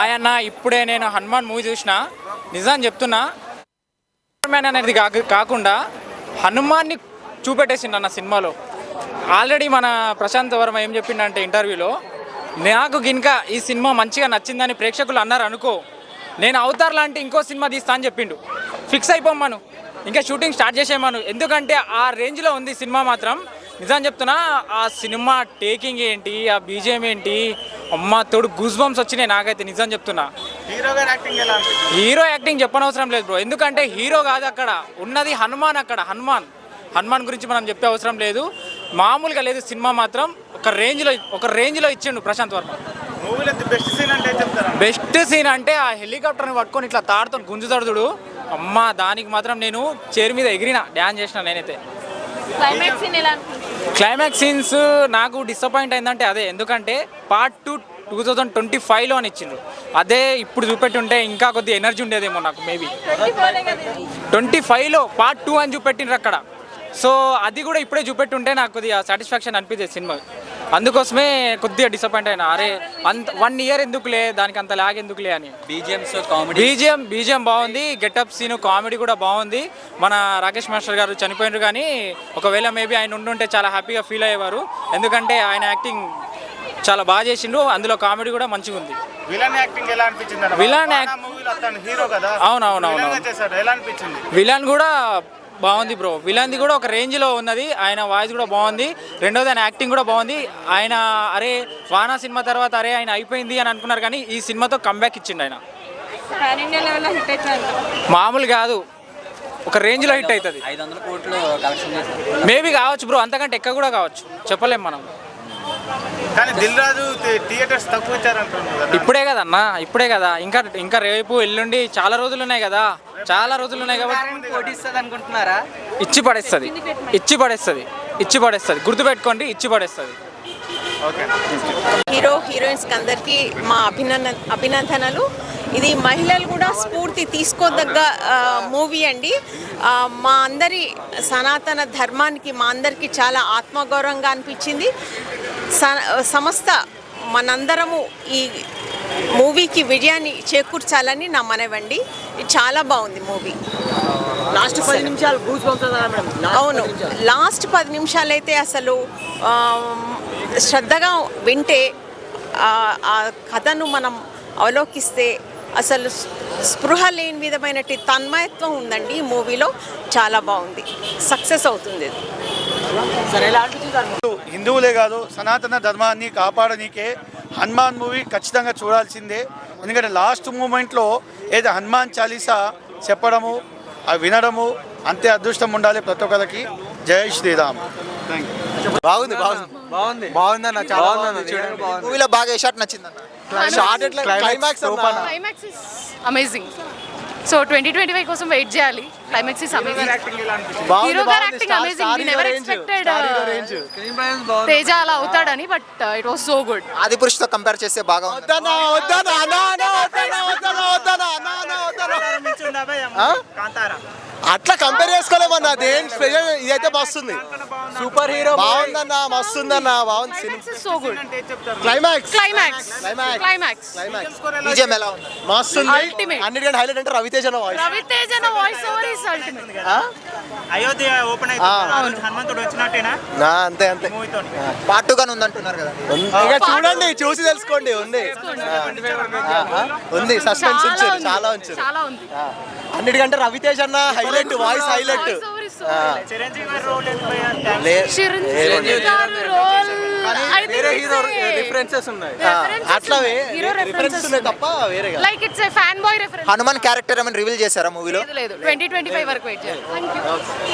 ఆయన ఇప్పుడే నేను హనుమాన్ మూవీ చూసిన. నిజం చెప్తున్నా. మ్యాన్ అనేది కాకుండా హనుమాన్ని చూపెట్టేసిండు అన్న సినిమాలో. ఆల్రెడీ మన ప్రశాంత్ వర్మ ఏం చెప్పిండంటే ఇంటర్వ్యూలో నాకు గినక ఈ సినిమా మంచిగా నచ్చిందని ప్రేక్షకులు అన్నారు అనుకో. నేను అవతార్ లాంటి ఇంకో సినిమా తీస్తా అని చెప్పిండు. ఫిక్స్ అయిపోమ్మను ఇంకా షూటింగ్ స్టార్ట్ చేసేయమను ఎందుకంటే ఆ రేంజ్లో ఉంది సినిమా మాత్రం. నిజం చెప్తున్నా ఆ సినిమా టేకింగ్ ఏంటి ఆ బీజిఎం ఏంటి అమ్మ తోడు గూస్ బంప్స్ వచ్చినాయి నాకైతే నిజం చెప్తున్నా. హీరో యాక్టింగ్ ఎలా అనిపించింది? హీరో యాక్టింగ్ చెప్పనవసరం లేదు బ్రో. ఎందుకంటే హీరో కాదు అక్కడ. ఉన్నది హనుమాన్ అక్కడ హనుమాన్. హనుమాన్ గురించి మనం చెప్పే అవసరం లేదు. మామూలుగా లేదు సినిమా మాత్రం. ఒక రేంజ్లో ఒక రేంజ్లో ఇచ్చిండు ప్రశాంత్ వర్మ. మూవీలో బెస్ట్ సీన్ అంటే ఏం చెప్తారా బెస్ట్ సీన్ అంటే ఆ హెలికాప్టర్ని పట్టుకొని ఇట్లా తాడుతో గుంజుతాడు చూడు. అమ్మ దానికి మాత్రం నేను చైర్ మీద ఎగిరిన. డ్యాన్స్ చేసిన నేనైతే. క్లైమాక్స్ సీన్ ఎలా అనిపించింది? క్లైమాక్స్ సీన్స్ నాకు డిసప్పాయింట్ అయిందంటే అదే. ఎందుకంటే part two two thousand twenty ఫైవ్లో అని ఇచ్చిండ్రు. అదే ఇప్పుడు చూపెట్టుంటే ఇంకా కొద్దిగా ఎనర్జీ ఉండేదేమో నాకు మేబీ ట్వంటీ ఫైవ్లో పార్ట్ టూ అని చూపెట్టిండ్రు అక్కడ. సో అది కూడా ఇప్పుడే చూపెట్టుంటే నాకు కొద్దిగా సాటిస్ఫాక్షన్ అనిపించేది సినిమా. అందుకోసమే కొద్దిగా డిసప్పాయింట్ అయినా. అరే అంత వన్ ఇయర్ ఎందుకులే? దానికి అంత లాగ్ ఎందుకులే అని. బీజిఎంస్ కామెడీ బీజిఎం బీజిఎం బాగుంది. గెటప్ సీన్ కామెడీ కూడా బాగుంది. మన రాకేష్ మాస్టర్ గారు చనిపోయినారు కానీ ఒకవేళ మేబీ ఆయన ఉండుంటే చాలా హ్యాపీగా ఫీల్ అయ్యేవారు. ఎందుకంటే ఆయన యాక్టింగ్ చాలా బాగా చేసిండు. అందులో కామెడీ కూడా మంచిగా ఉంది. విలన్ యాక్టింగ్ ఎలా అనిపించింది విలన్ వానా యాక్- మూవీలో అతను హీరో కదా. అవును, అవును, అవును, విలన్గా అవును. చేశాడు. ఎలా అనిపించింది? విలన్ కూడా బాగుంది బ్రో. విలన్ది కూడా ఒక రేంజ్లో ఉన్నది. ఆయన వాయిస్ కూడా బాగుంది. రెండోది ఆయన యాక్టింగ్ కూడా బాగుంది. ఆయన అరే వానా సినిమా తర్వాత అరే ఆయన అయిపోయింది అని అనుకున్నారు కానీ ఈ సినిమాతో కంబ్యాక్ ఇచ్చిండు ఆయన. మామూలు కాదు. ఒక రేంజ్లో హిట్ అవుతుంది. మేబీ కావచ్చు బ్రో. అంతకంటే ఎక్కువ కూడా కావచ్చు. చెప్పలేం మనం. కానీ దిల్ రాజు థియేటర్స్ తక్కువ ఇచ్చారంటున్నారు కదా. ఇప్పుడే కదన్నా ఇప్పుడే కదా. ఇంకా ఇంకా రేపు ఎల్లుండి చాలా రోజులు ఉన్నాయి కదా. చాలా రోజులు ఉన్నాయి కాబట్టి అనుకుంటున్నారా? ఇచ్చి పడేస్తుంది. ఇచ్చి పడేస్తుంది. ఇచ్చి పడేస్తుంది. గుర్తుపెట్టుకోండి ఇచ్చి పడేస్తుంది. ఓకే. హీరో హీరోయిన్స్కి అందరికీ మా అభినందన అభినందనలు. ఇది మహిళలు కూడా స్ఫూర్తి తీసుకోదగ్గ మూవీ అండి. మా అందరి సనాతన ధర్మానికి మా అందరికీ చాలా ఆత్మగౌరవంగా అనిపించింది. స- సమస్త మనందరము ఈ మూవీకి విజయాన్ని చేకూర్చాలని నా మనవండి. ఇది చాలా బాగుంది మూవీ. లాస్ట్ పది నిమిషాలు అవును లాస్ట్ పది నిమిషాలు. అయితే అసలు శ్రద్ధగా వింటే ఆ కథను మనం అవలోకిస్తే అసలు స్పృహ లేని విధమైనటి తన్మయత్వం ఉందండి ఈ మూవీలో. చాలా బాగుంది. సక్సెస్ అవుతుంది హిందువులే కాదు సనాతన ధర్మాన్ని కాపాడనీకే హనుమాన్ మూవీ ఖచ్చితంగా చూడాల్సిందే. ఎందుకంటే లాస్ట్ మూమెంట్లో ఏదో హనుమాన్ చాలీసా చెప్పడము అవి వినడము అంతే అదృష్టం ఉండాలి ప్రతి ఒక్కరికి. జై శ్రీరామ్. బాగుంది బాగుంది. బాగుంది. బాగుందన్న చాలా బాగుంది చూడండి. మూవీలో బాగా ఏ షాట్ నచ్చిందన్న షాట్ ఎట్లా climax climax is amazing so twenty twenty five కోసం వెయిట్ చేయాలి. క్లైమాక్స్ ఇస్ అమేజింగ్ హీరో గారు acting amazing we never expected Teja అలా అవుతాడని but it was so good Adi పురుషుతో compare చేస్తే బాగా వద్దనా వద్దనా అన్నా అన్నా వద్దనా వద్దనా వద్దనా వద్దనా ఆ? అట్లా కంపేర్ చేసుకోలేమన్నా. దేని స్పెషల్ ఇదైతే మస్తుంది. సూపర్ హీరో బాగుందన్న మస్తుందన్న బాగుంది క్లైమాక్స్ క్లైమాక్స్ ఉంది? మస్తుంది. అన్నిటికంటే హైలైట్ అంటే Ravi Teja voice Ravi Teja voice over is ultimate Ayodhya open. హనుమంతుడు వచ్చినట్టేనా? నా అంతే అంతే. పార్ట్ టూ గానే ఉందంటున్నారు కదా. ఇక చూడండి చూసి తెలుసుకోండి ఉంది. ఉంది సస్పెన్స్ చాలా ఉంచారు ఉంది. చాలా ఉంచారు చాలా ఉంది. ఆ. అన్నిటికంటే రవితేజ్ అన్న హైలైట్ వాయిస్ హైలైట్ వేరే హీరో రిఫరెన్సెస్ ఉన్నాయి. అట్లా హీరో రిఫరెన్సెస్ ఉన్నాయి తప్ప వేరే కాదు. Like it's a fan boy reference Hanuman character ఏమైనా రివీల్ చేశారా మూవీలో లేదు లేదు. ట్వంటీ ట్వంటీ ఫైవ్ వరకు వెయిట్ చేయాలి.